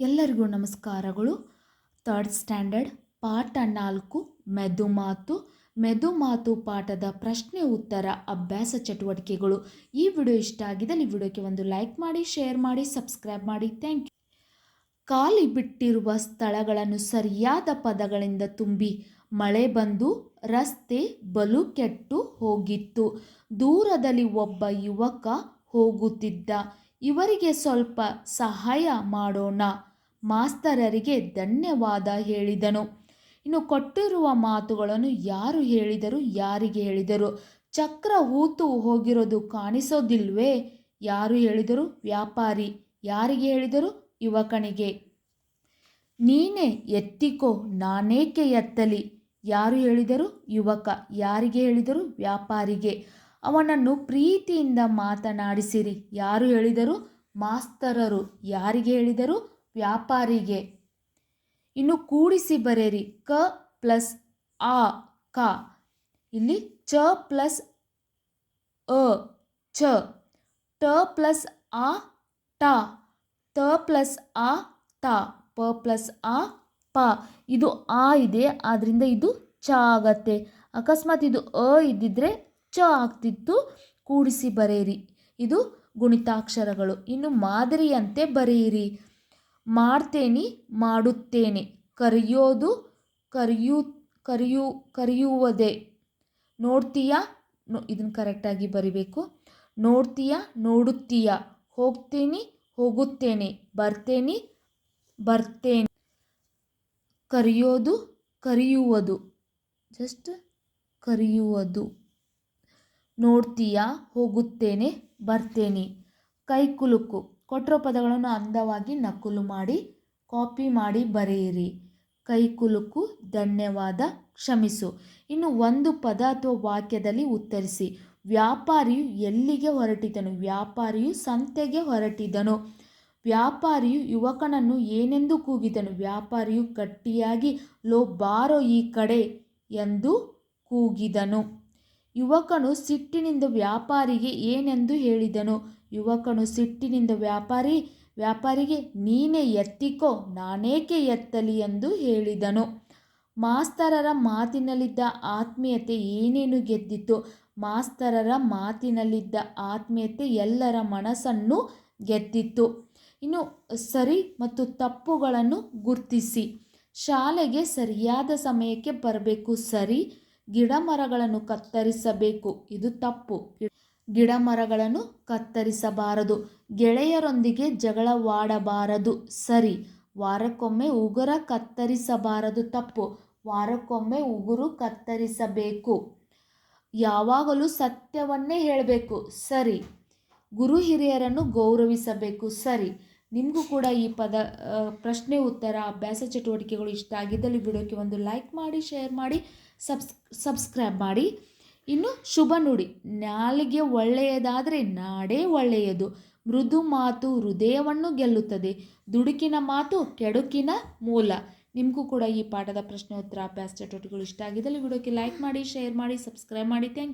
ಎಲ್ಲರಿಗೂ ನಮಸ್ಕಾರಗಳು. Third standard, ಪಾಠ ನಾಲ್ಕು, ಮೆದು ಮಾತು. ಮೆದು ಮಾತು ಪಾಠದ ಪ್ರಶ್ನೆ, ಉತ್ತರ, ಅಭ್ಯಾಸ ಚಟುವಟಿಕೆಗಳು. ಈ ವಿಡಿಯೋ ಇಷ್ಟ ಆಗಿದ್ದಲ್ಲಿ ವಿಡಿಯೋಕ್ಕೆ ಒಂದು ಲೈಕ್ ಮಾಡಿ, ಶೇರ್ ಮಾಡಿ, ಸಬ್ಸ್ಕ್ರೈಬ್ ಮಾಡಿ. Thank you. ಖಾಲಿ ಬಿಟ್ಟಿರುವ ಸ್ಥಳಗಳನ್ನು ಸರಿಯಾದ ಪದಗಳಿಂದ ತುಂಬಿ, ಮಳೆ ಬಂದು, ರಸ್ತೆ, ಬಲು ಕೆಟ್ಟು ಹೋಗಿತ್ತು. ದೂರದಲ್ಲಿ ಒಬ್ಬ ಯುವಕ ಹೋಗುತ್ತಿದ್ದ ಇವರಿಗೆ ಸ್ವಲ್ಪ ಸಹಾಯ ಮಾಡೋಣ. ಮಾಸ್ತರರಿಗೆ ಧನ್ಯವಾದ ಹೇಳಿದನು. ಇನ್ನು ಕೊಟ್ಟಿರುವ ಮಾತುಗಳನ್ನು ಯಾರು ಹೇಳಿದರು, ಯಾರಿಗೆ ಹೇಳಿದರು? ಚಕ್ರ ಹೂತು ಹೋಗಿರೋದು ಕಾಣಿಸೋದಿಲ್ವೇ? ಯಾರು ಹೇಳಿದರು? ವ್ಯಾಪಾರಿ ಯಾರಿಗೆ ಹೇಳಿದರು? ಯುವಕನಿಗೆ. ನೀನೇ ಎತ್ತಿಕೋ, ನಾನೇಕೆ ಎತ್ತಲಿ? ಯಾರು ಹೇಳಿದರು? ಯುವಕ ಯಾರಿಗೆ ಹೇಳಿದರು? ವ್ಯಾಪಾರಿಗೆ. ಅವನನ್ನು ಪ್ರೀತಿಯಿಂದ ಮಾತನಾಡಿಸಿರಿ. ಯಾರು ಹೇಳಿದರು? ಮಾಸ್ತರರು. ಯಾರಿಗೆ ಹೇಳಿದರು? ವ್ಯಾಪಾರಿಗೆ. ಇನ್ನು ಕೂಡಿಸಿ ಬರೆಯಿರಿ. ಕ ಪ್ಲಸ್ ಆ, ಕ. ಇಲ್ಲಿ ಚ ಪ್ಲಸ್ ಅ, ಚ. ಟ ಪ್ಲಸ್ ಆ, ಟ. ತ ಪ್ಲಸ್ ಆ, ತ. ಪ ಪ್ಲಸ್ ಆ, ಪ. ಇದು ಆ ಇದೆ. ಆದ್ದರಿಂದ ಇದು ಚ ಆಗತ್ತೆ. ಅಕಸ್ಮಾತ್ ಇದು ಅ ಇದ್ದಿದ್ರೆ ಚ ಆಗ್ತಿತ್ತು ಕೂಡಿಸಿ ಬರೆಯಿರಿ ಇದು ಗುಣಿತಾಕ್ಷರಗಳು ಇನ್ನು ಮಾದರಿಯಂತೆ ಬರೆಯಿರಿ ಮಾಡ್ತೇನೆ ಮಾಡುತ್ತೇನೆ ಕರೆಯೋದು ಕರೆಯೂ ಕರೆಯು ಕರೆಯುವುದೇ ನೋಡ್ತೀಯಾ ಇದನ್ನು ಕರೆಕ್ಟಾಗಿ ಬರಿಬೇಕು ನೋಡ್ತೀಯಾ ನೋಡುತ್ತೀಯ ಹೋಗ್ತೀನಿ ಹೋಗುತ್ತೇನೆ ಬರ್ತೇನೆ ಬರ್ತೇನೆ ಕರೆಯೋದು ಕರೆಯುವುದು ಜಸ್ಟ್ ಕರೆಯುವುದು ನೋಡ್ತೀಯಾ? ಹೋಗುತ್ತೇನೆ, ಬರ್ತೇನೆ. ಕೈಕುಲುಕು ಕೊಟ್ಟಿರೋ ಪದಗಳನ್ನು ಅಂದವಾಗಿ ನಕಲು ಮಾಡಿ, ಕಾಪಿ ಮಾಡಿ ಬರೆಯಿರಿ. ಕೈಕುಲುಕು ಧನ್ಯವಾದ, ಕ್ಷಮಿಸು. ಇನ್ನು ಒಂದು ಪದ ಅಥವಾ ವಾಕ್ಯದಲ್ಲಿ ಉತ್ತರಿಸಿ. ವ್ಯಾಪಾರಿಯು ಎಲ್ಲಿಗೆ ಹೊರಟಿದನು? ವ್ಯಾಪಾರಿಯು ಸಂತೆಗೆ ಹೊರಟಿದನು. ವ್ಯಾಪಾರಿಯು ಯುವಕನನ್ನು ಏನೆಂದು ಕೂಗಿದನು? ವ್ಯಾಪಾರಿಯು ಗಟ್ಟಿಯಾಗಿ, ಲೋ ಬಾರೋ ಈ ಕಡೆ ಎಂದು ಕೂಗಿದನು. ಯುವಕನು ಸಿಟ್ಟಿನಿಂದ ವ್ಯಾಪಾರಿಗೆ ಏನೆಂದು ಹೇಳಿದನು. ಯುವಕನು ಸಿಟ್ಟಿನಿಂದ ವ್ಯಾಪಾರಿ, ವ್ಯಾಪಾರಿಗೆ, ನೀನೇ ಎತ್ತಿಕೋ, ನಾನೇಕೆ ಎತ್ತಲಿ ಎಂದು ಹೇಳಿದನು. ಮಾಸ್ತರರ ಮಾತಿನಲ್ಲಿದ್ದ ಆತ್ಮೀಯತೆ ಏನೇನು ಗೆದ್ದಿತು? ಮಾಸ್ತರರ ಮಾತಿನಲ್ಲಿದ್ದ ಆತ್ಮೀಯತೆ ಎಲ್ಲರ ಮನಸ್ಸನ್ನು ಗೆದ್ದಿತ್ತು ಇನ್ನು ಸರಿ ಮತ್ತು ತಪ್ಪುಗಳನ್ನು ಗುರ್ತಿಸಿ. ಶಾಲೆಗೆ ಸರಿಯಾದ ಸಮಯಕ್ಕೆ ಬರಬೇಕು. ಸರಿ ಗಿಡ ಮರಗಳನ್ನು ಕತ್ತರಿಸಬೇಕು. ಇದು ತಪ್ಪು. ಗಿಡ ಮರಗಳನ್ನು ಕತ್ತರಿಸಬಾರದು. ಗೆಳೆಯರೊಂದಿಗೆ ಜಗಳವಾಡಬಾರದು. ಸರಿ, ವಾರಕ್ಕೊಮ್ಮೆ ಉಗುರ ಕತ್ತರಿಸಬಾರದು. ತಪ್ಪು. ವಾರಕ್ಕೊಮ್ಮೆ ಉಗುರು ಕತ್ತರಿಸಬೇಕು. ಯಾವಾಗಲೂ ಸತ್ಯವನ್ನೇ ಹೇಳಬೇಕು. ಸರಿ, ಗುರು ಹಿರಿಯರನ್ನು ಗೌರವಿಸಬೇಕು. ಸರಿ ನಿಮಗೂ ಕೂಡ ಈ ಪದ ಪ್ರಶ್ನೆ, ಉತ್ತರ, ಅಭ್ಯಾಸ ಚಟುವಟಿಕೆಗಳು ಇಷ್ಟ ಆಗಿದ್ದಲ್ಲಿ ವಿಡಿಯೋಕ್ಕೆ ಒಂದು ಲೈಕ್ ಮಾಡಿ, ಶೇರ್ ಮಾಡಿ, ಸಬ್ಸ್, ಸಬ್ಸ್ಕ್ರೈಬ್ ಮಾಡಿ. ಇನ್ನು ಶುಭ ನುಡಿ. ನಾಲಿಗೆ ಒಳ್ಳೆಯದಾದರೆ ನಾಡೇ ಒಳ್ಳೆಯದು. ಮೃದು ಮಾತು ಹೃದಯವನ್ನು ಗೆಲ್ಲುತ್ತದೆ. ದುಡುಕಿನ ಮಾತು ಕೆಡುಕಿನ ಮೂಲ. ನಿಮಗೂ ಕೂಡ ಈ ಪಾಠದ ಪ್ರಶ್ನೆ, ಉತ್ತರ, ಅಭ್ಯಾಸ ಚಟುವಟಿಕೆಗಳು ಇಷ್ಟ ಆಗಿದ್ದಲ್ಲಿ ವಿಡಿಯೋಕ್ಕೆ ಲೈಕ್ ಮಾಡಿ, ಶೇರ್ ಮಾಡಿ, ಸಬ್ಸ್ಕ್ರೈಬ್ ಮಾಡಿ. ಥ್ಯಾಂಕ್